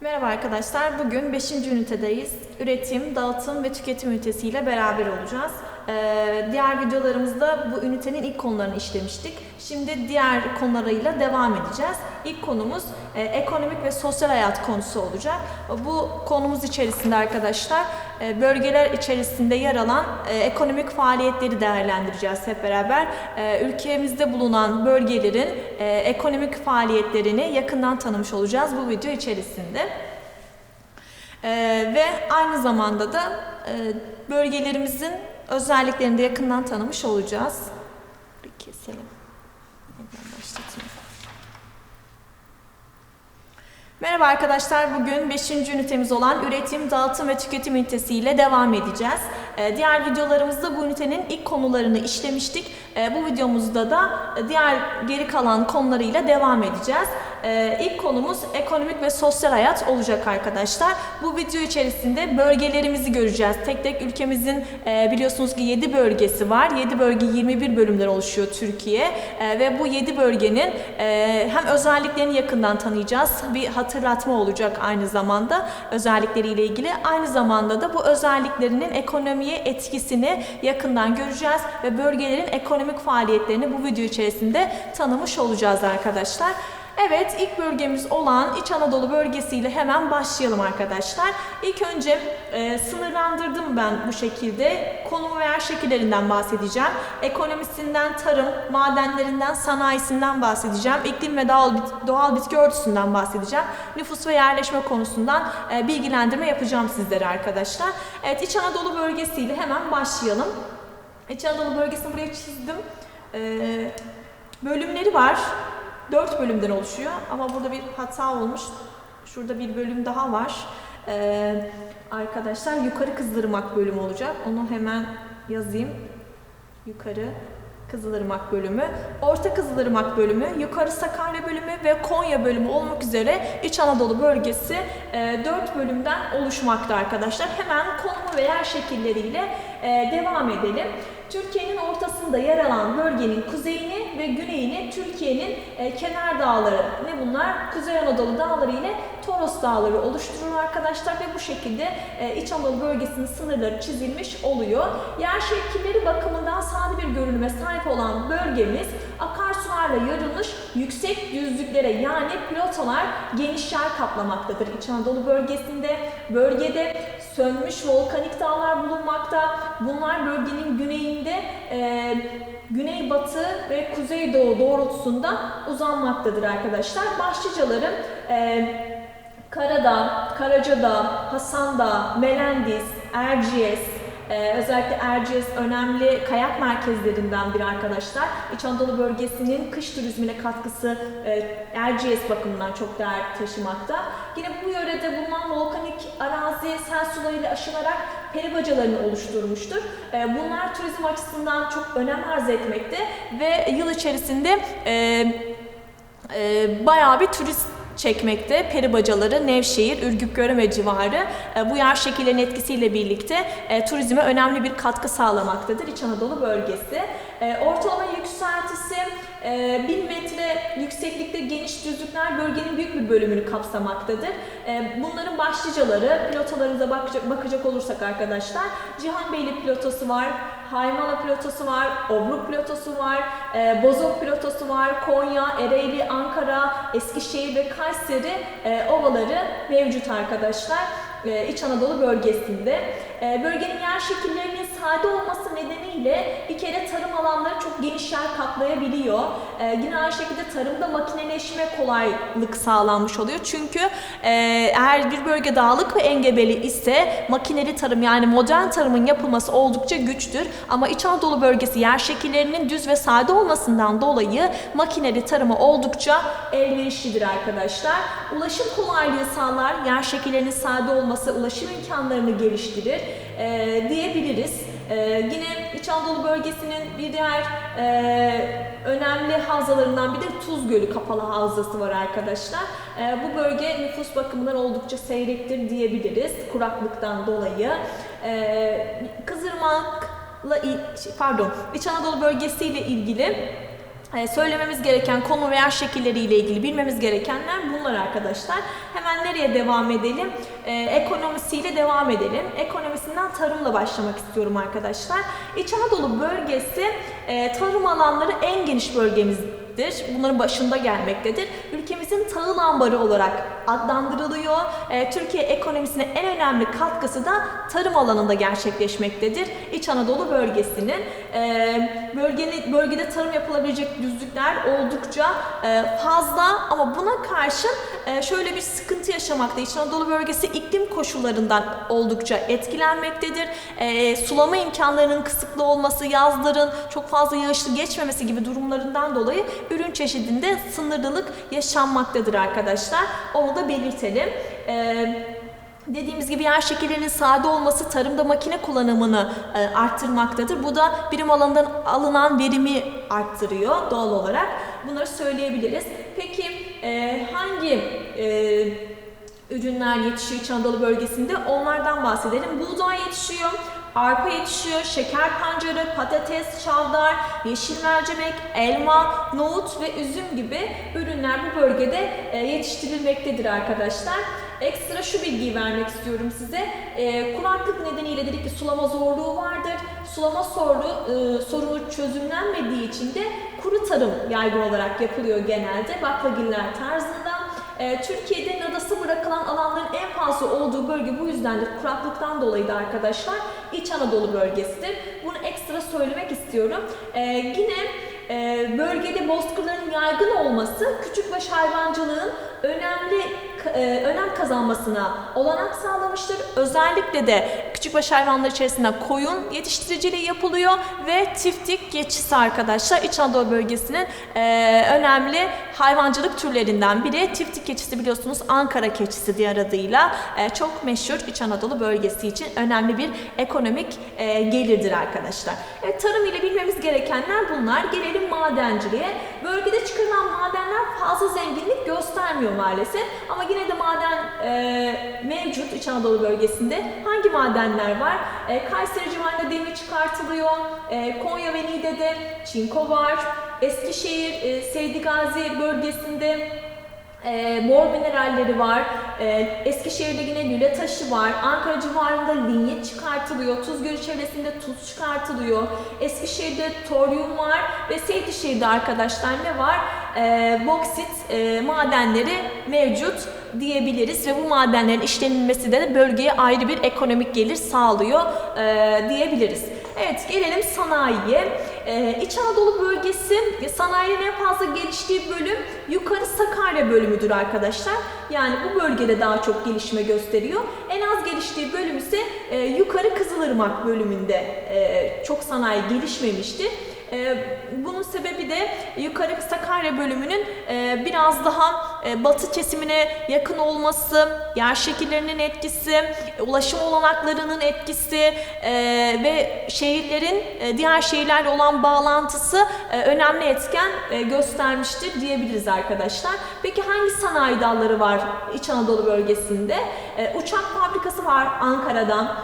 Merhaba arkadaşlar. Bugün 5. ünitedeyiz. Üretim, dağıtım ve tüketim ünitesiyle beraber olacağız. Ee, diğer videolarımızda bu ünitenin ilk konularını işlemiştik. Şimdi diğer konularıyla devam edeceğiz. İlk konumuz e, ekonomik ve sosyal hayat konusu olacak. Bu konumuz içerisinde arkadaşlar e, bölgeler içerisinde yer alan e, ekonomik faaliyetleri değerlendireceğiz hep beraber. Ülkemizde bulunan bölgelerin ekonomik faaliyetlerini yakından tanımış olacağız bu video içerisinde. E, ve aynı zamanda da e, bölgelerimizin özelliklerini de yakından tanımış olacağız. Bir keselim. Merhaba arkadaşlar. Bugün 5. ünitemiz olan üretim, dağıtım ve tüketim ünitesi ile devam edeceğiz. Ee, Diğer videolarımızda bu ünitenin ilk konularını işlemiştik. Ee, Bu videomuzda da diğer geri kalan konularıyla devam edeceğiz. Ee, İlk konumuz ekonomik ve sosyal hayat olacak arkadaşlar. Bu video içerisinde bölgelerimizi göreceğiz. Tek tek ülkemizin e, biliyorsunuz ki 7 bölgesi var. 7 bölge 21 bölümden oluşuyor Türkiye. E, Ve bu 7 bölgenin e, hem özelliklerini yakından tanıyacağız. Bir hatırlatma olacak aynı zamanda özellikleriyle ilgili. Aynı zamanda da bu özelliklerinin ekonomiye etkisini yakından göreceğiz ve bölgelerin ekonomik faaliyetlerini bu video içerisinde tanımış olacağız arkadaşlar. Evet, ilk bölgemiz olan İç Anadolu bölgesiyle hemen başlayalım arkadaşlar. İlk önce e, sınırlandırdım ben bu şekilde. Konumu ve yer şekillerinden bahsedeceğim. Ekonomisinden, tarım, madenlerinden, sanayisinden bahsedeceğim. İklim ve doğal, doğal bitki örtüsünden bahsedeceğim. Nüfus ve yerleşme konusundan e, bilgilendirme yapacağım sizlere arkadaşlar. Evet, İç Anadolu bölgesiyle hemen başlayalım. İç Anadolu bölgesini buraya çizdim. E, bölümleri var. 4 bölümden oluşuyor ama burada bir hata olmuş. Şurada bir bölüm daha var. Ee, arkadaşlar yukarı Kızılırmak bölümü olacak. Onu hemen yazayım. Yukarı Kızılırmak bölümü, Orta Kızılırmak bölümü, Yukarı Sakarya bölümü ve Konya bölümü olmak üzere İç Anadolu bölgesi 4 bölümden oluşmakta arkadaşlar. Hemen konumu ve yer şekilleriyle e, devam edelim. Türkiye'nin ortasında yer alan bölgenin kuzeyini ve güneyini Türkiye'nin e, kenar dağları ne bunlar? Kuzey Anadolu dağları ile Toros dağları oluşturur arkadaşlar ve bu şekilde e, İç Anadolu bölgesinin sınırları çizilmiş oluyor. Yer şekilleri bakımından sade bir görünüme sahip olan bölgemiz akarsularla yarılmış yüksek düzlüklere yani platolar geniş yer kaplamaktadır. İç Anadolu bölgesinde bölgede sönmüş volkanik dağlar bulunmakta. Bunlar bölgenin güneyinde e, güneybatı ve kuzeydoğu doğrultusunda uzanmaktadır arkadaşlar. Başlıcaları e, Karadağ, Karacadağ, Hasandağ, Melendiz, Erciyes, ee, özellikle Erciyes önemli kayak merkezlerinden biri arkadaşlar. İç Anadolu bölgesinin kış turizmine katkısı e, Erciyes bakımından çok değer taşımakta. Yine bu yörede bulunan volkanik arazi sel sularıyla aşılarak peri bacalarını oluşturmuştur. Ee, bunlar turizm açısından çok önem arz etmekte ve yıl içerisinde e, e, bayağı bir turist çekmekte. Peri bacaları, Nevşehir, Ürgüp-Göreme civarı e, bu yer şekillerin etkisiyle birlikte turizme önemli bir katkı sağlamaktadır İç Anadolu bölgesi. Ortalama yükseltisi e, 1000 metre yükseklikte geniş düzlükler bölgenin büyük bir bölümünü kapsamaktadır. E, bunların başlıcaları, pilotalarımıza bakacak, bakacak olursak arkadaşlar, Cihanbeyli pilotosu var, Haymana pilotosu var, Obruk pilotosu var, e, Bozok pilotosu var, Konya, Ereğli, Ankara, Eskişehir ve Kayseri e, ovaları mevcut arkadaşlar. E, İç Anadolu bölgesinde. E, bölgenin yer şekillerinin sade olması nedeniyle bir kere tarım alanları çok geniş yer kaplayabiliyor. E, yine aynı şekilde tarımda makineleşme kolaylık sağlanmış oluyor. Çünkü eğer bir bölge dağlık ve engebeli ise makineli tarım yani modern tarımın yapılması oldukça güçtür. Ama İç Anadolu bölgesi yer şekillerinin düz ve sade olmasından dolayı makineli tarıma oldukça elverişlidir arkadaşlar. Ulaşım kolaylığı sağlar. Yer şekillerinin sade olması ulaşım imkanlarını geliştirir e, diyebiliriz. E, yine İç Anadolu bölgesinin bir diğer e, önemli havzalarından bir de Tuz Gölü kapalı havzası var arkadaşlar. E, bu bölge nüfus bakımından oldukça seyrektir diyebiliriz kuraklıktan dolayı. E, Kızırmak il- pardon İç Anadolu bölgesiyle ilgili söylememiz gereken konu veya şekilleriyle ilgili bilmemiz gerekenler bunlar arkadaşlar. Hemen nereye devam edelim? E, ekonomisiyle devam edelim. Ekonomisinden tarımla başlamak istiyorum arkadaşlar. İç Anadolu bölgesi e, tarım alanları en geniş bölgemizdir. Bunların başında gelmektedir. Ülkemizin tahıl ambarı olarak adlandırılıyor. E, Türkiye ekonomisine en önemli katkısı da tarım alanında gerçekleşmektedir. İç Anadolu bölgesinin e, bölgenin bölgede tarım yapılabilecek düzlükler oldukça e, fazla ama buna karşın e, şöyle bir sıkıntı yaşamakta. İç Anadolu bölgesi iklim koşullarından oldukça etkilenmektedir. E, sulama imkanlarının kısıtlı olması, yazların çok fazla yağışlı geçmemesi gibi durumlarından dolayı ürün çeşidinde sınırlılık yaşanmaktadır arkadaşlar. Onu da belirtelim. E, Dediğimiz gibi yer şekillerinin sade olması tarımda makine kullanımını e, arttırmaktadır. Bu da birim alanından alınan verimi arttırıyor doğal olarak. Bunları söyleyebiliriz. Peki e, hangi e, ürünler yetişiyor İç Anadolu bölgesinde? Onlardan bahsedelim. Buğday yetişiyor. Arpa yetişiyor, şeker pancarı, patates, çavdar, yeşil mercimek, elma, nohut ve üzüm gibi ürünler bu bölgede e, yetiştirilmektedir arkadaşlar. Ekstra şu bilgiyi vermek istiyorum size. E, kuraklık nedeniyle dedik ki sulama zorluğu vardır. Sulama sorunu, e, sorunu çözümlenmediği için de kuru tarım yaygın olarak yapılıyor genelde baklagiller tarzında. E, Türkiye'de nadası bırakılan alanların en fazla olduğu bölge bu yüzdendir. Kuraklıktan dolayı da arkadaşlar İç Anadolu bölgesidir. Bunu ekstra söylemek istiyorum. E, yine e, bölgede bozkırların yaygın olması küçükbaş hayvancılığın önemli e, önem kazanmasına olanak sağlamıştır. Özellikle de küçükbaş hayvanlar içerisinde koyun yetiştiriciliği yapılıyor ve tiftik geçisi arkadaşlar İç Anadolu bölgesinin e, önemli hayvancılık türlerinden biri. Tiftik keçisi biliyorsunuz Ankara keçisi diğer adıyla e, çok meşhur İç Anadolu bölgesi için önemli bir ekonomik e, gelirdir arkadaşlar. Evet, tarım ile bilmemiz gerekenler bunlar. Gelelim madenciliğe. Bölgede çıkarılan madenler fazla zenginlik göstermiyor maalesef. Ama yine de maden e, mevcut İç Anadolu bölgesinde. Hangi madenler var? E, Kayseri civarında demir çıkartılıyor. E, Konya ve Niğde'de çinko var. Eskişehir, e, Seydi Gazi bölgesinde e, bor mineralleri var. E, Eskişehir'de yine lüle taşı var. Ankara civarında linyit çıkartılıyor. Tuzgölü çevresinde tuz çıkartılıyor. Eskişehir'de toryum var ve Seydişehir'de arkadaşlar ne var? E, boksit e, madenleri mevcut diyebiliriz ve bu madenlerin işlenilmesi de bölgeye ayrı bir ekonomik gelir sağlıyor e, diyebiliriz. Evet gelelim sanayiye. Ee, İç Anadolu bölgesi sanayinin en fazla geliştiği bölüm yukarı Sakarya bölümüdür arkadaşlar. Yani bu bölgede daha çok gelişme gösteriyor. En az geliştiği bölüm ise e, yukarı Kızılırmak bölümünde e, çok sanayi gelişmemiştir. E, bunun sebebi de yukarı Sakarya bölümünün e, biraz daha e, batı kesimine yakın olması, yer şekillerinin etkisi, ulaşım olanaklarının etkisi e, ve şehirlerin e, diğer şehirlerle olan bağlantısı önemli etken göstermiştir diyebiliriz arkadaşlar. Peki hangi sanayi dalları var İç Anadolu bölgesinde? Uçak fabrikası var Ankara'dan,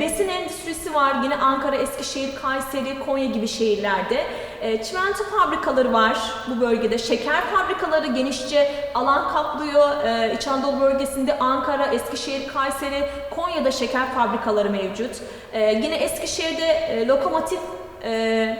besin endüstrisi var yine Ankara, Eskişehir, Kayseri, Konya gibi şehirlerde. E, çimento fabrikaları var bu bölgede. Şeker fabrikaları genişçe alan kaplıyor. E, İç Anadolu bölgesinde Ankara, Eskişehir, Kayseri, Konya'da şeker fabrikaları mevcut. E, yine Eskişehir'de e, lokomotif e,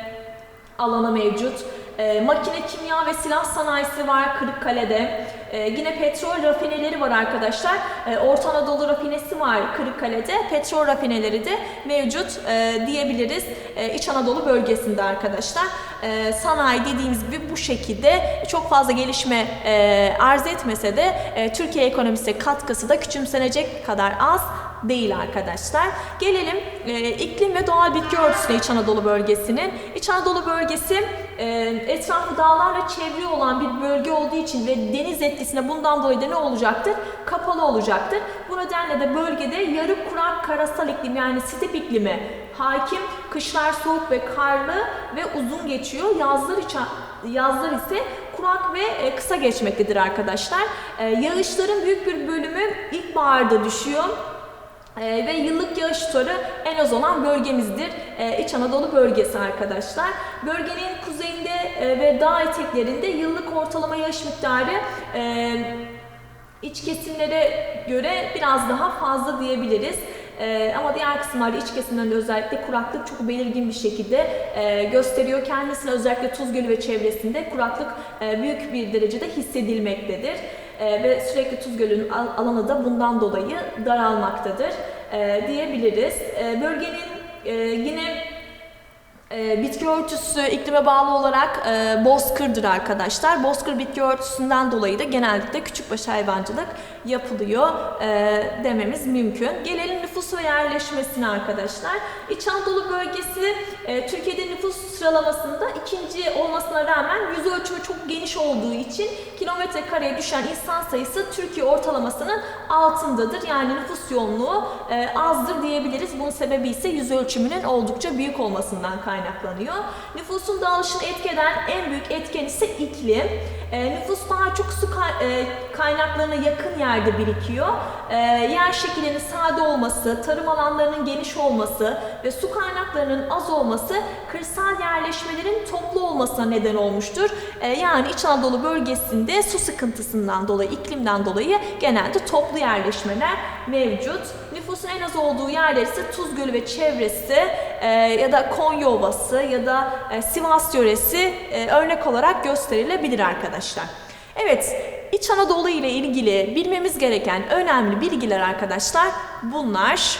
alanı mevcut. E, makine, kimya ve silah sanayisi var Kırıkkale'de. E, yine petrol rafineleri var arkadaşlar. E, Orta Anadolu rafinesi var Kırıkkale'de. Petrol rafineleri de mevcut e, diyebiliriz e, İç Anadolu bölgesinde arkadaşlar. E, sanayi dediğimiz gibi bu şekilde çok fazla gelişme e, arz etmese de e, Türkiye ekonomisine katkısı da küçümsenecek kadar az değil arkadaşlar. Gelelim e, iklim ve doğal bitki örtüsüne İç Anadolu bölgesinin. İç Anadolu bölgesi e, etrafı dağlarla çevrili olan bir bölge olduğu için ve deniz etkisine bundan dolayı da ne olacaktır? Kapalı olacaktır. Bu nedenle de bölgede yarı kurak karasal iklim yani step iklimi hakim. Kışlar soğuk ve karlı ve uzun geçiyor. Yazlar içi yazlar ise kurak ve e, kısa geçmektedir arkadaşlar. E, yağışların büyük bir bölümü ilkbaharda düşüyor. Ee, ve yıllık yağış tutarı en az olan bölgemizdir. Ee, İç Anadolu bölgesi arkadaşlar. Bölgenin kuzeyinde e, ve dağ eteklerinde yıllık ortalama yağış miktarı e, iç kesimlere göre biraz daha fazla diyebiliriz. Ee, ama diğer kısımlarda iç kesimlerinde özellikle kuraklık çok belirgin bir şekilde e, gösteriyor. Kendisine özellikle Tuz Gölü ve çevresinde kuraklık e, büyük bir derecede hissedilmektedir. E, ve sürekli Tuz Gölü'nün al- alanı da bundan dolayı daralmaktadır e, diyebiliriz. E, bölgenin e, yine e, bitki örtüsü iklime bağlı olarak e, bozkırdır arkadaşlar. Bozkır bitki örtüsünden dolayı da genellikle küçükbaş hayvancılık yapılıyor e, dememiz mümkün. Gelelim nüfus ve yerleşmesine arkadaşlar. İç Anadolu bölgesi e, Türkiye'de nüfus sıralamasında ikinci olmasına rağmen yüz ölçümü çok geniş olduğu için kilometre kareye düşen insan sayısı Türkiye ortalamasının altındadır. Yani nüfus yoğunluğu e, azdır diyebiliriz. Bunun sebebi ise yüz ölçümünün oldukça büyük olmasından kaynaklanıyor. Nüfusun dağılışını etki eden en büyük etken ise iklim. E, nüfus daha çok su kay- e, kaynaklarına yakın yerde birikiyor. E, yer şekillerinin sade olması, tarım alanlarının geniş olması ve su kaynaklarının az olması kırsal yerleşmelerin toplu olmasına neden olmuştur. E, yani İç Anadolu bölgesinde su sıkıntısından dolayı, iklimden dolayı genelde toplu yerleşmeler mevcut. Nüfusun en az olduğu yerler ise Tuz Gölü ve çevresi e, ya da Konya Ovası ya da e, Sivas yöresi e, örnek olarak gösterilebilir arkadaşlar. Evet, İç Anadolu ile ilgili bilmemiz gereken önemli bilgiler arkadaşlar bunlar.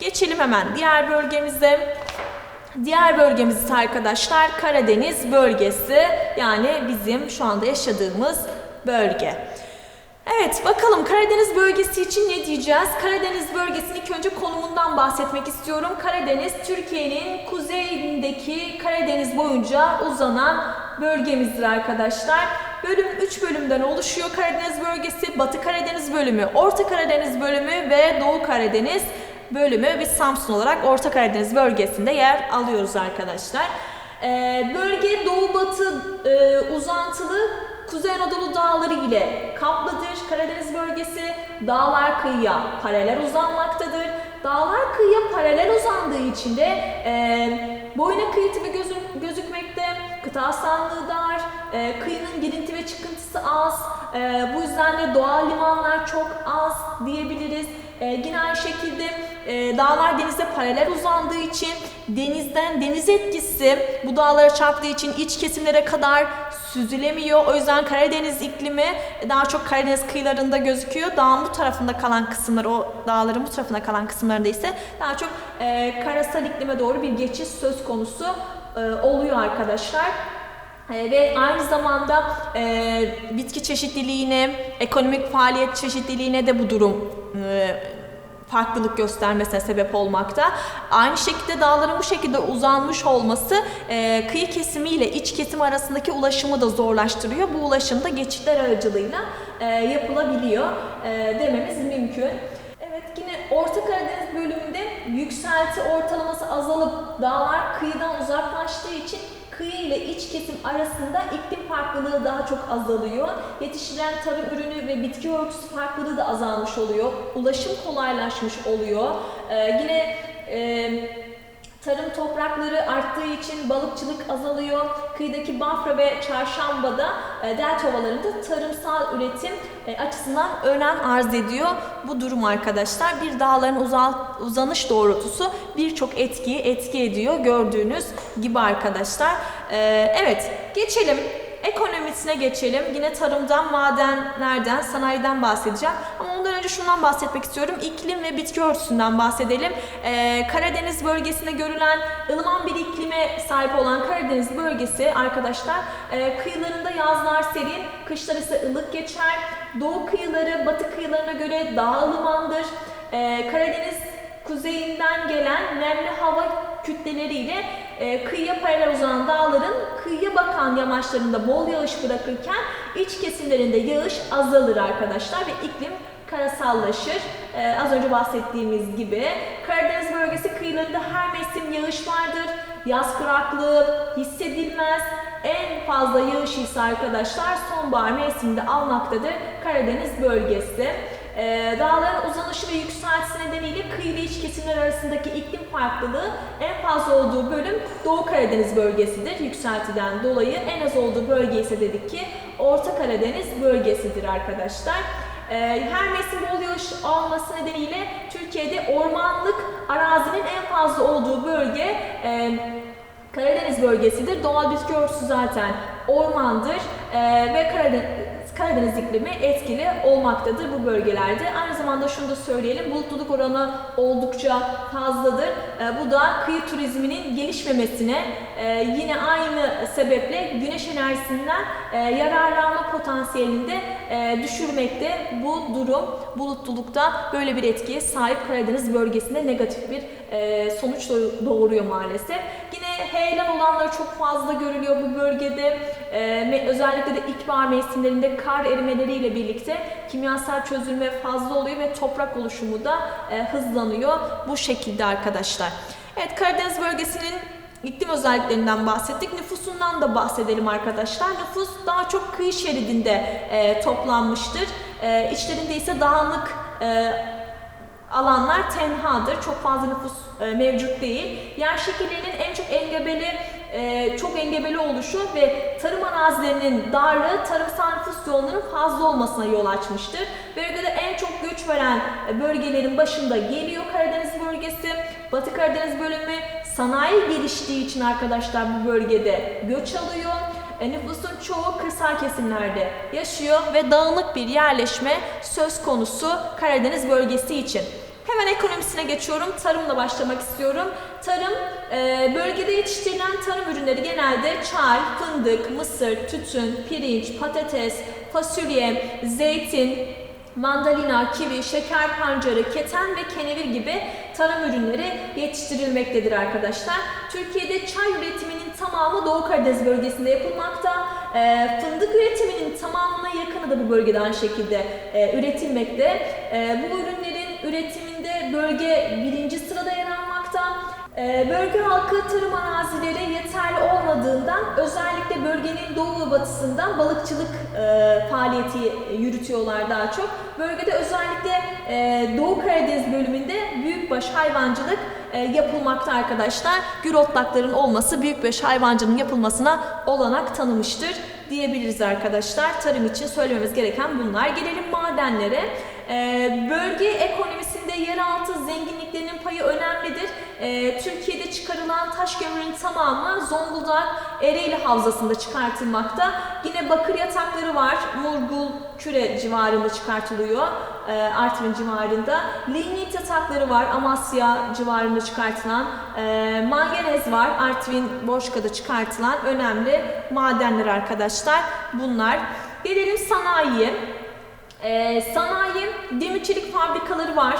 Geçelim hemen diğer bölgemize. Diğer bölgemiz arkadaşlar Karadeniz bölgesi yani bizim şu anda yaşadığımız bölge. Evet bakalım Karadeniz bölgesi için ne diyeceğiz? Karadeniz bölgesinin ilk önce konumundan bahsetmek istiyorum. Karadeniz Türkiye'nin kuzeyindeki Karadeniz boyunca uzanan bölgemizdir arkadaşlar. Bölüm 3 bölümden oluşuyor Karadeniz bölgesi. Batı Karadeniz bölümü, Orta Karadeniz bölümü ve Doğu Karadeniz bölümü. Biz Samsun olarak Orta Karadeniz bölgesinde yer alıyoruz arkadaşlar. Ee, bölge doğu batı e, uzantılı Kuzey Anadolu dağları ile kaplıdır. Karadeniz bölgesi dağlar kıyıya paralel uzanmaktadır. Dağlar kıyıya paralel uzandığı için de e, boyuna kıyı tipi gözü- gözükmekte. Kıta sahanlığı dar, e, kıyının girinti ve çıkıntısı az. E, bu yüzden de doğal limanlar çok az diyebiliriz. E, yine aynı şekilde e, dağlar denize paralel uzandığı için denizden deniz etkisi bu dağlara çarptığı için iç kesimlere kadar süzülemiyor. O yüzden Karadeniz iklimi daha çok Karadeniz kıyılarında gözüküyor. Dağın bu tarafında kalan kısımlar, o dağların bu tarafında kalan kısımlarında ise daha çok e, karasal iklime doğru bir geçiş söz konusu e, oluyor arkadaşlar. E, ve aynı zamanda e, bitki çeşitliliğine, ekonomik faaliyet çeşitliliğine de bu durum e, farklılık göstermesine sebep olmakta. Aynı şekilde dağların bu şekilde uzanmış olması e, kıyı kesimi ile iç kesim arasındaki ulaşımı da zorlaştırıyor. Bu ulaşım da geçitler aracılığıyla e, yapılabiliyor e, dememiz mümkün. Evet yine Orta Karadeniz bölümünde yükselti ortalaması azalıp dağlar kıyıdan uzaklaştığı için kıyı ile iç kesim arasında iklim farklılığı daha çok azalıyor. Yetiştirilen tarım ürünü ve bitki örtüsü farklılığı da azalmış oluyor. Ulaşım kolaylaşmış oluyor. Ee, yine e, Tarım toprakları arttığı için balıkçılık azalıyor. Kıyıdaki Bafra ve Çarşamba'da e, delta ovalarında tarımsal üretim e, açısından önem arz ediyor. Bu durum arkadaşlar bir dağların uzanış doğrultusu birçok etkiyi etki ediyor gördüğünüz gibi arkadaşlar. E, evet geçelim Ekonomisine geçelim. Yine tarımdan, madenlerden, sanayiden bahsedeceğim. Ama ondan önce şundan bahsetmek istiyorum. İklim ve bitki örtüsünden bahsedelim. Ee, Karadeniz bölgesinde görülen ılıman bir iklime sahip olan Karadeniz bölgesi arkadaşlar e, kıyılarında yazlar serin, kışlar ise ılık geçer. Doğu kıyıları batı kıyılarına göre daha ılımandır. Ee, Karadeniz kuzeyinden gelen nemli hava kütleleriyle e, kıyıya paralel uzanan dağların kıyıya bakan yamaçlarında bol yağış bırakırken iç kesimlerinde yağış azalır arkadaşlar ve iklim karasallaşır. E, az önce bahsettiğimiz gibi Karadeniz bölgesi kıyılarında her mevsim yağış vardır. Yaz kuraklığı hissedilmez. En fazla yağış ise arkadaşlar sonbahar mevsiminde almaktadır Karadeniz bölgesi. E, dağların uzanışı ve yükseltisi nedeniyle kıyı ve iç kesimler arasındaki iklim farklılığı en fazla olduğu bölüm Doğu Karadeniz bölgesidir yükseltiden dolayı. En az olduğu bölge ise dedik ki Orta Karadeniz bölgesidir arkadaşlar. Ee, Her mevsim bol yağış alması nedeniyle Türkiye'de ormanlık arazinin en fazla olduğu bölge e, Karadeniz bölgesidir. Doğal bitki örtüsü zaten ormandır Ee, ve Karadeniz, Karadeniz iklimi etkili olmaktadır bu bölgelerde. Aynı zamanda şunu da söyleyelim, bulutluluk oranı oldukça fazladır. Ee, bu da kıyı turizminin gelişmemesine e, yine aynı sebeple güneş enerjisinden e, yararlanma potansiyelini de e, düşürmekte. Bu durum bulutlulukta böyle bir etkiye sahip Karadeniz bölgesinde negatif bir sonuç doğ- doğuruyor maalesef. Yine heyelan olanları çok fazla görülüyor bu bölgede. E, me- özellikle de ilkbahar mevsimlerinde kar erimeleriyle birlikte kimyasal çözülme fazla oluyor ve toprak oluşumu da e, hızlanıyor bu şekilde arkadaşlar. Evet Karadeniz bölgesinin iklim özelliklerinden bahsettik. Nüfusundan da bahsedelim arkadaşlar. Nüfus daha çok kıyı şeridinde e, toplanmıştır. E, içlerinde ise dağınık e, alanlar tenhadır. Çok fazla nüfus e, mevcut değil. Yer şekillerinin en çok engebeli e, çok engebeli oluşu ve tarım arazilerinin darlığı tarımsal nüfus yoğunluğunun fazla olmasına yol açmıştır. Bölgede en çok göç veren e, bölgelerin başında geliyor Karadeniz bölgesi. Batı Karadeniz bölümü sanayi geliştiği için arkadaşlar bu bölgede göç alıyor. E, nüfusun çoğu kırsal kesimlerde yaşıyor ve dağınık bir yerleşme söz konusu Karadeniz bölgesi için. Hemen ekonomisine geçiyorum. Tarımla başlamak istiyorum. Tarım, e, bölgede yetiştirilen tarım ürünleri genelde çay, fındık, mısır, tütün, pirinç, patates, fasulye, zeytin, mandalina, kivi, şeker pancarı, keten ve kenevir gibi tarım ürünleri yetiştirilmektedir arkadaşlar. Türkiye'de çay üretiminin tamamı Doğu Karadeniz bölgesinde yapılmakta. E, fındık üretiminin tamamına yakını da bu bölgede aynı şekilde e, üretilmekte. E, bu ürünlerin üretiminde bölge birinci sırada Bölge halkı tarım arazileri yeterli olmadığından özellikle bölgenin doğu ve batısından balıkçılık e, faaliyeti yürütüyorlar daha çok. Bölgede özellikle e, Doğu Karadeniz bölümünde büyükbaş hayvancılık e, yapılmakta arkadaşlar. Gür otlakların olması büyükbaş hayvancılığın yapılmasına olanak tanımıştır diyebiliriz arkadaşlar. Tarım için söylememiz gereken bunlar. Gelelim madenlere. Ee, bölge ekonomisinde yeraltı zenginliklerinin payı önemlidir. Ee, Türkiye'de çıkarılan taş kömürün tamamı Zonguldak Ereğli Havzası'nda çıkartılmakta. Yine bakır yatakları var. Murgul Küre civarında çıkartılıyor. Ee, Artvin civarında. Lignit yatakları var. Amasya civarında çıkartılan. Ee, manganez var. Artvin Boşka'da çıkartılan önemli madenler arkadaşlar. Bunlar. Gelelim sanayiye. Ee, sanayi, demir çelik fabrikaları var.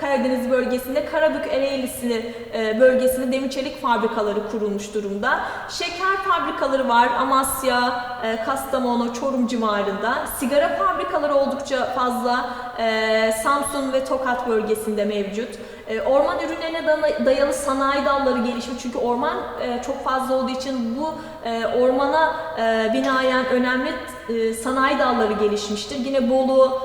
Karadeniz bölgesinde Karabük Ereğlisi e, bölgesinde demir çelik fabrikaları kurulmuş durumda. Şeker fabrikaları var Amasya, e, Kastamonu, Çorum civarında. Sigara fabrikaları oldukça fazla e, Samsun ve Tokat bölgesinde mevcut. E, orman ürünlerine dayalı sanayi dalları gelişmiş çünkü orman e, çok fazla olduğu için bu e, ormana e, önemli sanayi dalları gelişmiştir. Yine Bolu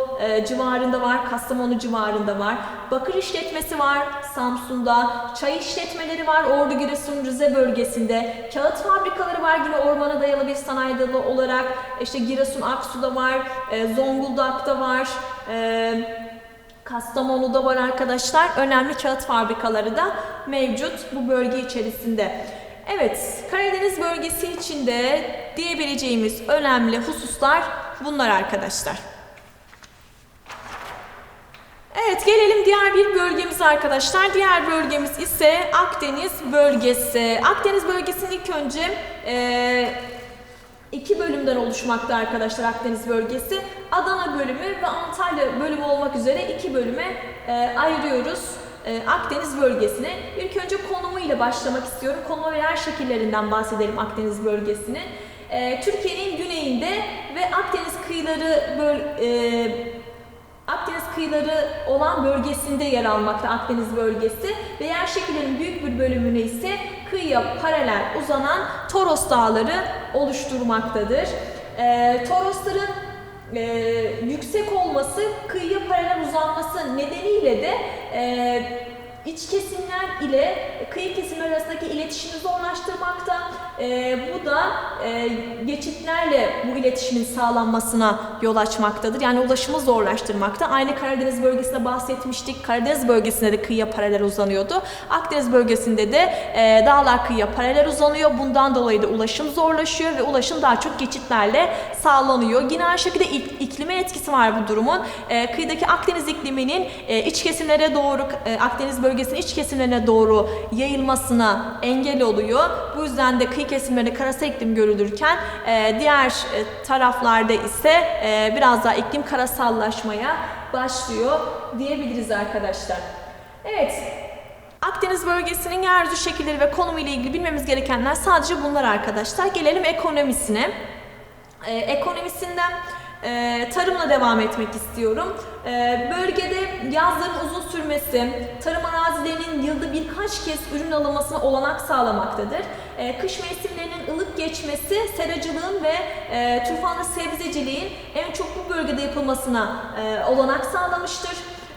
civarında var, Kastamonu civarında var. Bakır işletmesi var Samsun'da, çay işletmeleri var Ordu, Giresun, Rize bölgesinde. Kağıt fabrikaları var yine ormana dayalı bir sanayi dalı olarak. İşte Giresun, Aksu'da var, e, Zonguldak'ta var. Kastamonu'da var arkadaşlar. Önemli kağıt fabrikaları da mevcut bu bölge içerisinde. Evet, Karadeniz bölgesi içinde diyebileceğimiz önemli hususlar bunlar arkadaşlar. Evet gelelim diğer bir bölgemize arkadaşlar. Diğer bölgemiz ise Akdeniz bölgesi. Akdeniz bölgesinin ilk önce eee iki bölümden oluşmakta arkadaşlar Akdeniz bölgesi. Adana bölümü ve Antalya bölümü olmak üzere iki bölüme e, ayırıyoruz e, Akdeniz bölgesini. İlk önce konumu ile başlamak istiyorum. Konumu ve yer şekillerinden bahsedelim Akdeniz bölgesini. E, Türkiye'nin güneyinde ve Akdeniz kıyıları böl e, Akdeniz kıyıları olan bölgesinde yer almakta Akdeniz bölgesi ve yer şekillerinin büyük bir bölümünü ise kıyıya paralel uzanan Toros Dağları oluşturmaktadır. Ee, Torosların e, yüksek olması, kıyıya paralel uzanması nedeniyle de e, iç kesimler ile kıyı kesimler arasındaki iletişimi zorlaştırmakta. E, bu da e, geçitlerle bu iletişimin sağlanmasına yol açmaktadır. Yani ulaşımı zorlaştırmakta. Aynı Karadeniz bölgesinde bahsetmiştik. Karadeniz bölgesinde de kıyıya paralel uzanıyordu. Akdeniz bölgesinde de e, dağlar kıyıya paralel uzanıyor. Bundan dolayı da ulaşım zorlaşıyor ve ulaşım daha çok geçitlerle sağlanıyor. Yine aynı şekilde ik- iklime etkisi var bu durumun. E, kıyıdaki Akdeniz ikliminin e, iç kesimlere doğru, e, Akdeniz bölgesinin iç kesimlerine doğru yayılmasına engel oluyor. Bu yüzden de kıyı kesimlerinde karasal iklim görülürken e, diğer e, taraflarda ise e, biraz daha iklim karasallaşmaya başlıyor diyebiliriz arkadaşlar. Evet, Akdeniz bölgesinin yeryüzü şekilleri ve konumu ile ilgili bilmemiz gerekenler sadece bunlar arkadaşlar. Gelelim ekonomisine. Ee, ekonomisinden e, tarımla devam etmek istiyorum. Ee, bölgede yazların uzun sürmesi, tarım arazilerinin yılda birkaç kez ürün alınmasına olanak sağlamaktadır. Ee, kış mevsimlerinin ılık geçmesi, seracılığın ve e, tufanlı sebzeciliğin en çok bu bölgede yapılmasına e, olanak sağlamıştır.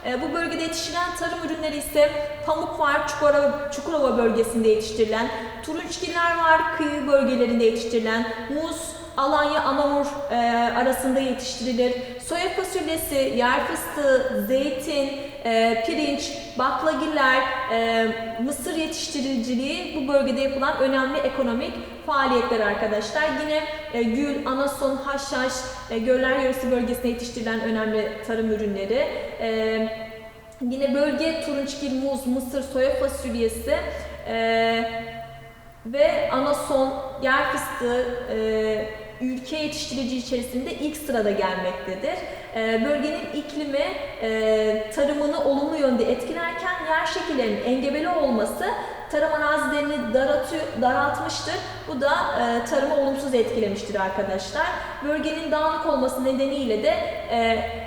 E, Bu bölgede yetiştirilen tarım ürünleri ise pamuk var, Çukurova, Çukurova bölgesinde yetiştirilen, turunçgiller var, kıyı bölgelerinde yetiştirilen, muz, Alanya, Anamur e, arasında yetiştirilir. Soya fasulyesi, yer fıstığı, zeytin, e, pirinç, baklagiller, e, mısır yetiştiriciliği bu bölgede yapılan önemli ekonomik faaliyetler arkadaşlar. Yine e, gül, anason, haşhaş, e, göller yöresi bölgesinde yetiştirilen önemli tarım ürünleri. E, yine bölge turunçgil, muz, mısır, soya fasulyesi e, ve anason, yer fıstığı e, ülke yetiştirici içerisinde ilk sırada gelmektedir. E, bölgenin iklimi e, tarımını olumlu yönde etkilerken yer şekillerinin engebeli olması tarım arazilerini daratıyor, daraltmıştır. Bu da e, tarımı olumsuz etkilemiştir arkadaşlar. Bölgenin dağınık olması nedeniyle de e,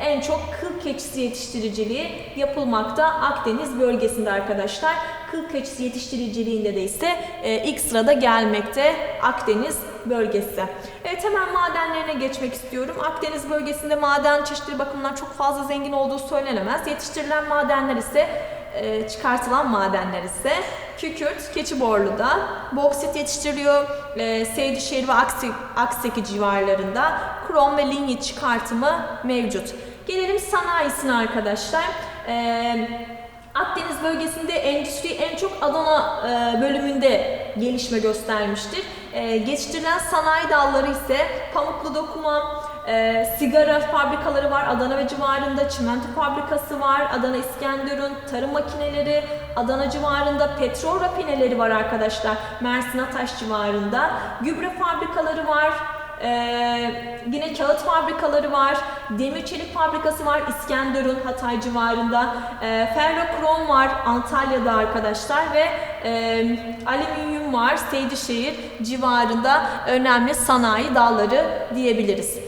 en çok kıl keçisi yetiştiriciliği yapılmakta Akdeniz bölgesinde arkadaşlar. Kıl keçisi yetiştiriciliğinde de ise e, ilk sırada gelmekte Akdeniz bölgesi. Evet hemen madenlerine geçmek istiyorum. Akdeniz bölgesinde maden çeşitleri bakımından çok fazla zengin olduğu söylenemez. Yetiştirilen madenler ise e, çıkartılan madenler ise Kükürt, Keçiborlu'da, boksit yetiştiriliyor, e, Seydişehir ve Aksek, Akseki civarlarında krom ve linyit çıkartımı mevcut. Gelelim sanayisine arkadaşlar. E, Akdeniz bölgesinde endüstri en çok Adana e, bölümünde gelişme göstermiştir. E, geçiştirilen sanayi dalları ise pamuklu dokuma, e, sigara fabrikaları var Adana ve civarında, çimento fabrikası var, Adana İskenderun, tarım makineleri, Adana civarında petrol rafineleri var arkadaşlar, Mersin Ataş civarında, gübre fabrikaları var, ee, yine kağıt fabrikaları var, demir çelik fabrikası var İskenderun, Hatay civarında, ee, ferrokrom var Antalya'da arkadaşlar ve e, alüminyum var Seydişehir civarında önemli sanayi dalları diyebiliriz.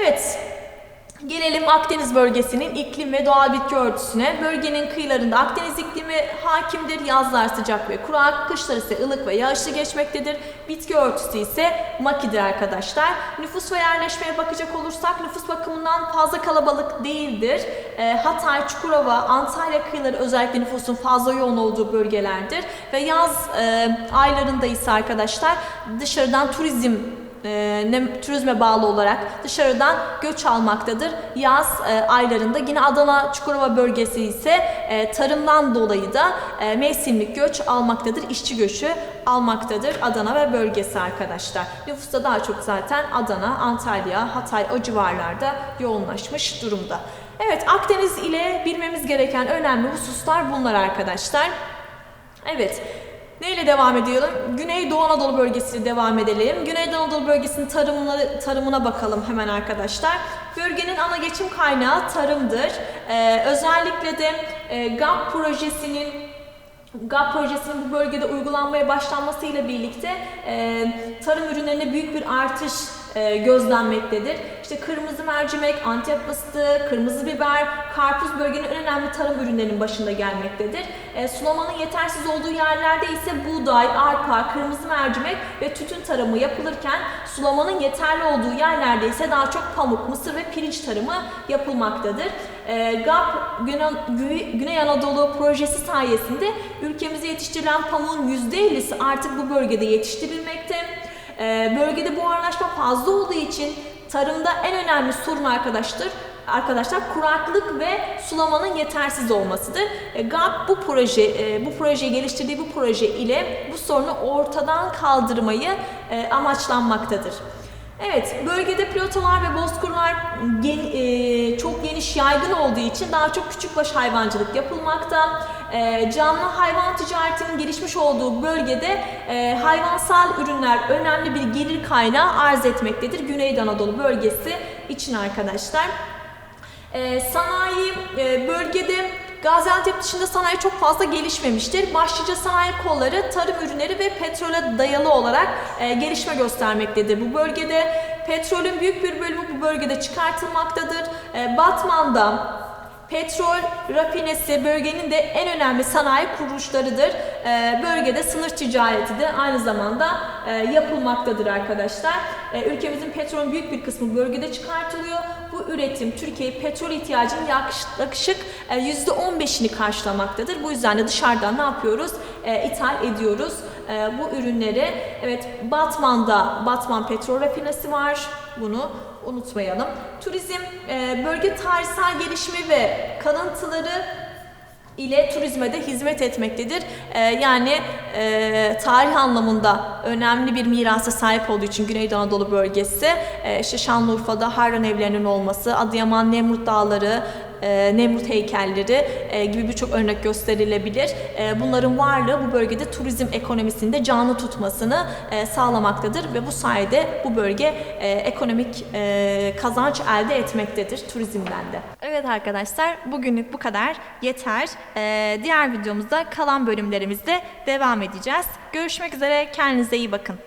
Evet, Gelelim Akdeniz bölgesinin iklim ve doğal bitki örtüsüne. Bölgenin kıyılarında Akdeniz iklimi hakimdir. Yazlar sıcak ve kurak, kışlar ise ılık ve yağışlı geçmektedir. Bitki örtüsü ise makidir arkadaşlar. Nüfus ve yerleşmeye bakacak olursak nüfus bakımından fazla kalabalık değildir. Ee, Hatay, Çukurova, Antalya kıyıları özellikle nüfusun fazla yoğun olduğu bölgelerdir. Ve yaz e, aylarında ise arkadaşlar dışarıdan turizm e, turizme bağlı olarak dışarıdan göç almaktadır. Yaz e, aylarında yine Adana Çukurova bölgesi ise e, tarımdan dolayı da e, mevsimlik göç almaktadır. işçi göçü almaktadır Adana ve bölgesi arkadaşlar. Nüfusta daha çok zaten Adana, Antalya, Hatay o civarlarda yoğunlaşmış durumda. Evet Akdeniz ile bilmemiz gereken önemli hususlar bunlar arkadaşlar. Evet. Neyle devam edelim? Güneydoğu Anadolu bölgesiyle devam edelim. Güneydoğu Anadolu bölgesinin tarımına, tarımına bakalım hemen arkadaşlar. Bölgenin ana geçim kaynağı tarımdır. Ee, özellikle de e, GAP projesinin GAP projesinin bu bölgede uygulanmaya başlanmasıyla birlikte e, tarım ürünlerine büyük bir artış e, gözlenmektedir. İşte kırmızı mercimek, antep fıstığı, kırmızı biber, karpuz bölgenin en önemli tarım ürünlerinin başında gelmektedir. E, sulamanın yetersiz olduğu yerlerde ise buğday, arpa, kırmızı mercimek ve tütün tarımı yapılırken sulamanın yeterli olduğu yerlerde ise daha çok pamuk, mısır ve pirinç tarımı yapılmaktadır. E, GAP Güney, Güney- Anadolu projesi sayesinde ülkemizde yetiştirilen pamuğun %50'si artık bu bölgede yetiştirilmekte. E, bölgede buharlaşma fazla olduğu için tarımda en önemli sorun arkadaşlar arkadaşlar kuraklık ve sulamanın yetersiz olmasıdır. E, GAP bu proje e, bu projeyi geliştirdiği bu proje ile bu sorunu ortadan kaldırmayı e, amaçlanmaktadır. Evet, bölgede platolar ve bozkırlar gen- e, çok geniş yaygın olduğu için daha çok küçükbaş hayvancılık yapılmakta. E, canlı hayvan ticaretinin gelişmiş olduğu bölgede e, hayvansal ürünler önemli bir gelir kaynağı arz etmektedir. Güneydoğu Anadolu bölgesi için arkadaşlar. E, sanayi e, bölgede Gaziantep dışında sanayi çok fazla gelişmemiştir. Başlıca sanayi kolları tarım ürünleri ve petrole dayalı olarak e, gelişme göstermektedir. Bu bölgede petrolün büyük bir bölümü bu bölgede çıkartılmaktadır. E, Batman'da Petrol rafinesi bölgenin de en önemli sanayi kuruluşlarıdır. Ee, bölgede sınır ticareti de aynı zamanda e, yapılmaktadır arkadaşlar. Ee, ülkemizin petrolün büyük bir kısmı bölgede çıkartılıyor. Bu üretim Türkiye petrol ihtiyacının yaklaşık- e, %15'ini karşılamaktadır. Bu yüzden de dışarıdan ne yapıyoruz? E, ithal ediyoruz e, bu ürünleri. Evet Batman'da Batman petrol rafinesi var. Bunu unutmayalım. Turizm e, bölge tarihsel gelişimi ve kalıntıları ile turizme de hizmet etmektedir. E, yani e, tarih anlamında önemli bir mirasa sahip olduğu için Güneydoğu Anadolu bölgesi, e, işte Şanlıurfa'da Harran evlerinin olması, Adıyaman Nemrut Dağları, e, Nemrut heykelleri e, gibi birçok örnek gösterilebilir. E, bunların varlığı bu bölgede turizm ekonomisinde canlı tutmasını sağlamaktadır ve bu sayede bu bölge ekonomik kazanç elde etmektedir turizmden de. Evet arkadaşlar bugünlük bu kadar yeter. Diğer videomuzda kalan bölümlerimizde devam edeceğiz. Görüşmek üzere kendinize iyi bakın.